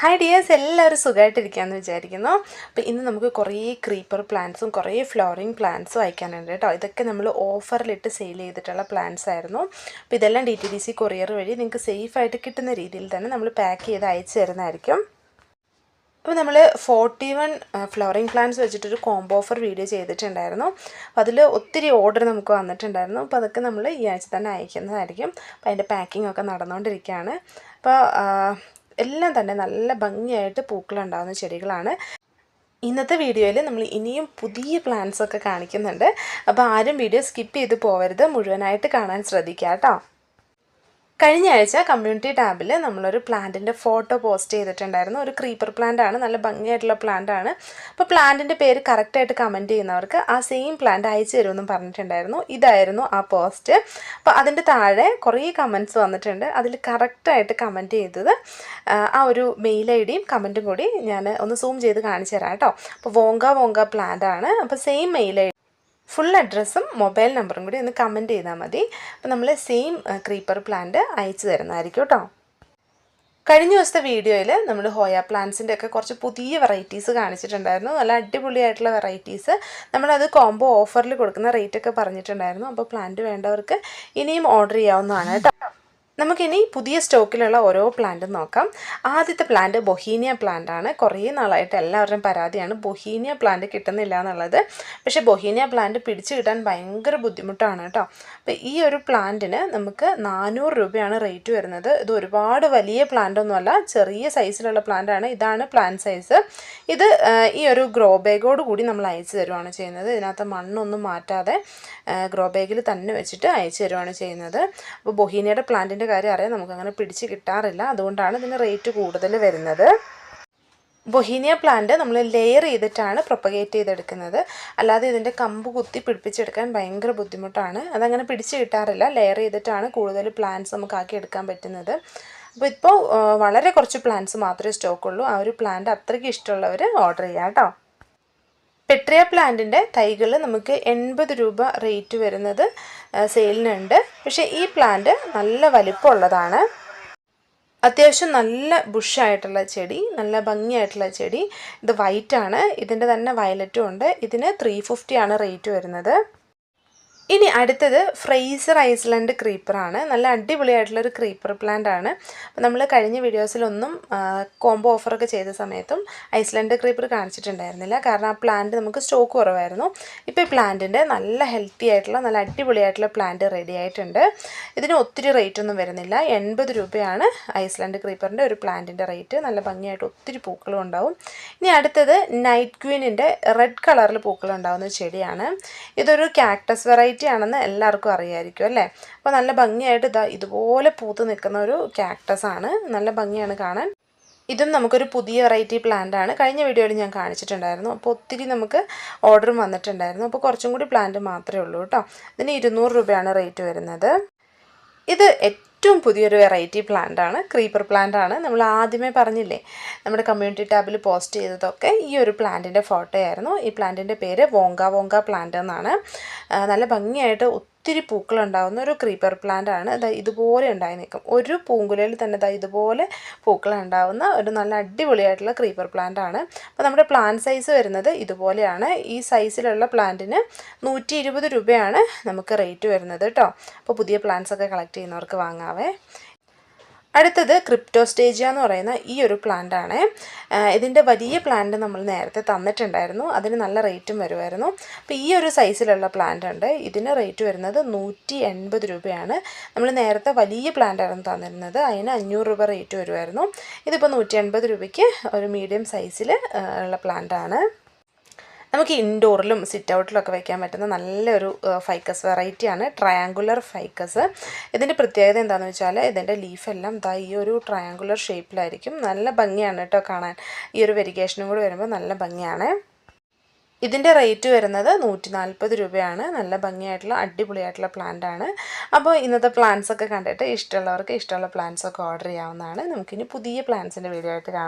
Hi dears എല്ലാവരും സുഖമായിട്ടിരിക്കാമെന്ന് വിചാരിക്കുന്നു. അപ്പോൾ ഇന്ന് നമുക്ക് കുറേ ക്രീപ്പർ പ്ലാന്റ്സും കുറേ ഫ്ലോറിങ് പ്ലാന്റ്സും അയക്കാനുണ്ട് കേട്ടോ. ഇതൊക്കെ നമ്മൾ ഓഫറിലിട്ട് സെയിൽ ചെയ്തിട്ടുള്ള പ്ലാന്റ്സ് ആയിരുന്നു. അപ്പോൾ ഇതെല്ലാം D T D C courier വഴി നിങ്ങൾക്ക് സേഫായിട്ട് കിട്ടുന്ന രീതിയിൽ തന്നെ നമ്മൾ പാക്ക് ചെയ്ത് അയച്ചു തരുന്നതായിരിക്കും. അപ്പോൾ നമ്മൾ ഫോർട്ടി വൺ ഫ്ലവറിങ് പ്ലാന്റ്സ് വെച്ചിട്ടൊരു കോംബോ ഓഫർ വീഡിയോ ചെയ്തിട്ടുണ്ടായിരുന്നു. അപ്പോൾ അതിൽ ഒത്തിരി ഓർഡർ നമുക്ക് വന്നിട്ടുണ്ടായിരുന്നു. അപ്പോൾ അതൊക്കെ നമ്മൾ ഈ ആഴ്ച തന്നെ അയക്കുന്നതായിരിക്കും. അപ്പോൾ അതിന്റെ പാക്കിംഗ് ഒക്കെ നടന്നുകൊണ്ടിരിക്കുകയാണ് അപ്പോൾ എല്ലാം തന്നെ നല്ല ഭംഗിയായിട്ട് പൂക്കളുണ്ടാകുന്ന ചെടികളാണ്. ഇന്നത്തെ വീഡിയോയിൽ നമ്മൾ ഇനിയും പുതിയ പ്ലാന്റ്സൊക്കെ കാണിക്കുന്നുണ്ട്. അപ്പോൾ ആരും വീഡിയോ സ്കിപ്പ് ചെയ്ത് പോവരുത്. മുഴുവനായിട്ട് കാണാൻ ശ്രദ്ധിക്കുക കേട്ടോ. കഴിഞ്ഞ ആഴ്ച കമ്മ്യൂണിറ്റി ടാബിൽ നമ്മളൊരു പ്ലാന്റിന്റെ ഫോട്ടോ പോസ്റ്റ് ചെയ്തിട്ടുണ്ടായിരുന്നു. ഒരു ക്രീപ്പർ പ്ലാന്റ് ആണ്. നല്ല ഭംഗിയായിട്ടുള്ള പ്ലാന്റ് ആണ്. അപ്പോൾ പ്ലാന്റിന്റെ പേര് കറക്റ്റായിട്ട് കമന്റ് ചെയ്യുന്നവർക്ക് ആ സെയിം പ്ലാന്റ് അയച്ചു തരുമെന്നും പറഞ്ഞിട്ടുണ്ടായിരുന്നു. ഇതായിരുന്നു ആ പോസ്റ്റ് അപ്പോൾ അതിന്റെ താഴെ കുറേ കമന്റ്സ് വന്നിട്ടുണ്ട്. അതിൽ കറക്റ്റായിട്ട് കമന്റ് ചെയ്തത് ആ ഒരു മെയിൽ ഐ ഡിയും കമന്റും കൂടി ഞാൻ ഒന്ന് സൂം ചെയ്ത് കാണിച്ചു തരാം കേട്ടോ. അപ്പോൾ വോങ്ക വോങ്ക പ്ലാന്റ് ആണ്. അപ്പോൾ സെയിം മെയിൽ ഐ ഫുൾ അഡ്രസ്സും മൊബൈൽ നമ്പറും കൂടി ഒന്ന് കമന്റ് ചെയ്താൽ മതി. അപ്പോൾ നമ്മൾ സെയിം ക്രീപ്പർ പ്ലാന്റ് അയച്ചു തരുന്നതായിരിക്കും കേട്ടോ. കഴിഞ്ഞ ദിവസത്തെ വീഡിയോയിൽ നമ്മൾ ഹോയ പ്ലാന്റ്സിന്റെ ഒക്കെ കുറച്ച് പുതിയ വെറൈറ്റീസ് കാണിച്ചിട്ടുണ്ടായിരുന്നു. നല്ല അടിപൊളിയായിട്ടുള്ള വെറൈറ്റീസ് നമ്മളത് കോംബോ ഓഫറിൽ കൊടുക്കുന്ന റേറ്റൊക്കെ പറഞ്ഞിട്ടുണ്ടായിരുന്നു. അപ്പോൾ പ്ലാന്റ് വേണ്ടവർക്ക് ഇനിയും ഓർഡർ ചെയ്യാവുന്നതാണ് കേട്ടോ. നമുക്കിനി പുതിയ സ്റ്റോക്കിലുള്ള ഓരോ പ്ലാന്റും നോക്കാം. ആദ്യത്തെ പ്ലാന്റ് ബൊഹീനിയ പ്ലാന്റ് ആണ്. കുറേ നാളായിട്ട് എല്ലാവരുടെയും പരാതിയാണ് ബൊഹീനിയ പ്ലാന്റ് കിട്ടുന്നില്ല എന്നുള്ളത്. പക്ഷേ ബൊഹീനിയ പ്ലാന്റ് പിടിച്ചു കിട്ടാൻ ഭയങ്കര ബുദ്ധിമുട്ടാണ് കേട്ടോ. അപ്പോൾ ഈ ഒരു പ്ലാന്റിന് നമുക്ക് നാനൂറ് രൂപയാണ് റേറ്റ് വരുന്നത്. ഇത് ഒരുപാട് വലിയ പ്ലാന്റ് ഒന്നുമല്ല ചെറിയ സൈസിലുള്ള പ്ലാന്റ് ആണ്. ഇതാണ് പ്ലാന്റ് സൈസ് ഇത് ഈ ഒരു ഗ്രോ ബാഗോട് കൂടി നമ്മൾ അയച്ചു തരുവാണ് ചെയ്യുന്നത്. ഇതിനകത്ത് മണ്ണൊന്നും മാറ്റാതെ ഗ്രോ ബാഗിൽ തന്നെ വെച്ചിട്ട് അയച്ചു തരുവാണ് ചെയ്യുന്നത്. അപ്പോൾ ബൊഹീനിയയുടെ പ്ലാന്റിന്റെ കാര്യം അറിയാം നമുക്കങ്ങനെ പിടിച്ച് കിട്ടാറില്ല. അതുകൊണ്ടാണ് ഇതിന് റേറ്റ് കൂടുതൽ വരുന്നത്. ബൊഹീനിയ പ്ലാന്റ് നമ്മൾ ലെയർ ചെയ്തിട്ടാണ് പ്രൊപ്പഗേറ്റ് ചെയ്തെടുക്കുന്നത്. അല്ലാതെ ഇതിന്റെ കമ്പ് കുത്തി പിടിപ്പിച്ചെടുക്കാൻ ഭയങ്കര ബുദ്ധിമുട്ടാണ്. അതങ്ങനെ പിടിച്ച് കിട്ടാറില്ല. ലെയർ ചെയ്തിട്ടാണ് കൂടുതൽ പ്ലാന്റ്സ് നമുക്ക് ആക്കി എടുക്കാൻ പറ്റുന്നത്. അപ്പോൾ ഇപ്പോൾ വളരെ കുറച്ച് പ്ലാന്റ്സ് മാത്രമേ സ്റ്റോക്കുള്ളൂ ആ ഒരു പ്ലാന്റ് അത്രയ്ക്ക് ഇഷ്ടമുള്ളവർ ഓർഡർ ചെയ്യാം കേട്ടോ. പെട്രിയ പ്ലാന്റിന്റെ തൈകൾ നമുക്ക് എൺപത് രൂപ റേറ്റ് വരുന്നത് സെയിലിനുണ്ട്. പക്ഷേ ഈ പ്ലാന്റ് നല്ല വലിപ്പമുള്ളതാണ്. അത്യാവശ്യം നല്ല ബുഷായിട്ടുള്ള ചെടി നല്ല ഭംഗിയായിട്ടുള്ള ചെടി. ഇത് വൈറ്റാണ് ഇതിന്റെ തന്നെ വയലറ്റും ഉണ്ട്. ഇതിന് ത്രീ ഫിഫ്റ്റിയാണ് റേറ്റ് വരുന്നത്. ഇനി അടുത്തത് ഫ്രൈസർ ഐസ്ലൻഡ് ക്രീപ്പറാണ്. നല്ല അടിപൊളിയായിട്ടുള്ളൊരു ക്രീപ്പർ പ്ലാന്റ് ആണ് നമ്മൾ കഴിഞ്ഞ വീഡിയോസിലൊന്നും കോംബോ ഓഫറൊക്കെ ചെയ്ത സമയത്തും ഐസ്ലൻഡ് ക്രീപ്പർ കാണിച്ചിട്ടുണ്ടായിരുന്നില്ല. കാരണം ആ പ്ലാന്റ് നമുക്ക് സ്റ്റോക്ക് കുറവായിരുന്നു. ഇപ്പോൾ ഈ പ്ലാന്റിന്റെ നല്ല ഹെൽത്തി ആയിട്ടുള്ള നല്ല അടിപൊളിയായിട്ടുള്ള പ്ലാന്റ് റെഡി ആയിട്ടുണ്ട്. ഇതിന് ഒത്തിരി റേറ്റ് ഒന്നും വരുന്നില്ല. എൺപത് രൂപയാണ് ഐസ്ലൻഡ് ക്രീപ്പറിന്റെ ഒരു പ്ലാന്റിന്റെ റേറ്റ്. നല്ല ഭംഗിയായിട്ട് ഒത്തിരി പൂക്കളും ഉണ്ടാവും. ഇനി അടുത്തത് നൈറ്റ് ക്വീനിന്റെ റെഡ് കളറിൽ പൂക്കളുണ്ടാവുന്ന ചെടിയാണ്. ഇതൊരു കാക്ടസ് വെറൈറ്റി വെറൈറ്റി ആണെന്ന് എല്ലാവർക്കും അറിയായിരിക്കും അല്ലേ? അപ്പോൾ നല്ല ഭംഗിയായിട്ട് ഇതാ ഇതുപോലെ പൂത്ത് നിൽക്കുന്ന ഒരു ക്യാക്ടസ് ആണ്. നല്ല ഭംഗിയാണ് കാണാൻ. ഇതും നമുക്കൊരു പുതിയ വെറൈറ്റി പ്ലാന്റ് ആണ്. കഴിഞ്ഞ വീഡിയോയിൽ ഞാൻ കാണിച്ചിട്ടുണ്ടായിരുന്നു. അപ്പോൾ ഒത്തിരി നമുക്ക് ഓർഡറും വന്നിട്ടുണ്ടായിരുന്നു. അപ്പോൾ കുറച്ചും കൂടി പ്ലാന്റ് മാത്രമേ ഉള്ളൂ കേട്ടോ. ഇതിന് ഇരുന്നൂറ് രൂപയാണ് റേറ്റ് വരുന്നത്. ഇത് ഏറ്റവും പുതിയൊരു വെറൈറ്റി പ്ലാന്റ് ആണ് ക്രീപ്പർ പ്ലാന്റ് ആണ്. നമ്മൾ ആദ്യമേ പറഞ്ഞില്ലേ നമ്മുടെ കമ്മ്യൂണിറ്റി ടാബിൽ പോസ്റ്റ് ചെയ്തതൊക്കെ ഈ ഒരു പ്ലാന്റിന്റെ ഫോട്ടോ ആയിരുന്നു. ഈ പ്ലാന്റിന്റെ പേര് വോങ്ക വോങ്ക പ്ലാന്റ് എന്നാണ്. നല്ല ഭംഗിയായിട്ട് ഒത്തിരി പൂക്കളുണ്ടാകുന്ന ഒരു ക്രീപ്പർ പ്ലാന്റ് ആണ്. ഇതാ ഇതുപോലെ ഉണ്ടായി നിൽക്കും. ഒരു പൂങ്കുലയിൽ തന്നെ ഇതാ ഇതുപോലെ പൂക്കൾ ഉണ്ടാകുന്ന ഒരു നല്ല അടിപൊളിയായിട്ടുള്ള ക്രീപ്പർ പ്ലാന്റ് ആണ്. അപ്പോൾ നമ്മുടെ പ്ലാന്റ് സൈസ് വരുന്നത് ഇതുപോലെയാണ്. ഈ സൈസിലുള്ള പ്ലാന്റിന് നൂറ്റി ഇരുപത് രൂപയാണ് നമുക്ക് റേറ്റ് വരുന്നത് കേട്ടോ അപ്പോൾ പുതിയ പ്ലാന്റ്സ് ഒക്കെ കളക്ട് ചെയ്യുന്നവർക്ക് വാങ്ങാവേ. അടുത്തത് ക്രിപ്റ്റോസ്റ്റേജിയ എന്ന് പറയുന്ന ഈ ഒരു പ്ലാന്റ് ആണ്. ഇതിന്റെ വലിയ പ്ലാന്റ് നമ്മൾ നേരത്തെ തന്നിട്ടുണ്ടായിരുന്നു. അതിന് നല്ല റേറ്റും വരുമായിരുന്നു അപ്പോൾ ഈ ഒരു സൈസിലുള്ള പ്ലാന്റ് ഉണ്ട്. ഇതിന് റേറ്റ് വരുന്നത് നൂറ്റി എൺപത് രൂപയാണ്. നമ്മൾ നേരത്തെ വലിയ പ്ലാന്റ് ആയിരുന്നു തന്നിരുന്നത്. അതിന് അഞ്ഞൂറ് രൂപ റേറ്റ് വരുമായിരുന്നു ഇതിപ്പോൾ നൂറ്റി എൺപത് രൂപയ്ക്ക് ഒരു മീഡിയം സൈസിൽ ഉള്ള പ്ലാന്റ് ആണ്. നമുക്ക് ഇൻഡോറിലും സിറ്റ് ഔട്ടിലൊക്കെ വയ്ക്കാൻ പറ്റുന്ന നല്ലൊരു ഫൈക്കസ് വെറൈറ്റിയാണ് ട്രയാങ്കുലർ ഫൈക്കസ് ഇതിന്റെ പ്രത്യേകത എന്താണെന്ന് വെച്ചാൽ ഇതിന്റെ ലീഫെല്ലാം ഇതാ ഈ ഒരു ട്രയാങ്കുലർ ഷേപ്പിലായിരിക്കും നല്ല ഭംഗിയാണ് കേട്ടോ കാണാൻ. ഈ ഒരു വെരിഗേഷനും കൂടി വരുമ്പോൾ നല്ല ഭംഗിയാണ്. ഇതിന്റെ റേറ്റ് വരുന്നത് നൂറ്റി നാൽപ്പത് രൂപയാണ്. നല്ല ഭംഗിയായിട്ടുള്ള അടിപൊളിയായിട്ടുള്ള പ്ലാന്റ് ആണ്. അപ്പോൾ ഇന്നത്തെ പ്ലാന്റ്സ് ഒക്കെ കണ്ടിട്ട് ഇഷ്ടമുള്ളവർക്ക് ഇഷ്ടമുള്ള പ്ലാന്റ്സ് ഒക്കെ ഓർഡർ ചെയ്യാവുന്നതാണ്. നമുക്കിനി പുതിയ പ്ലാന്റ്സിന്റെ വീഡിയോ ആയിട്ട് കാണാം.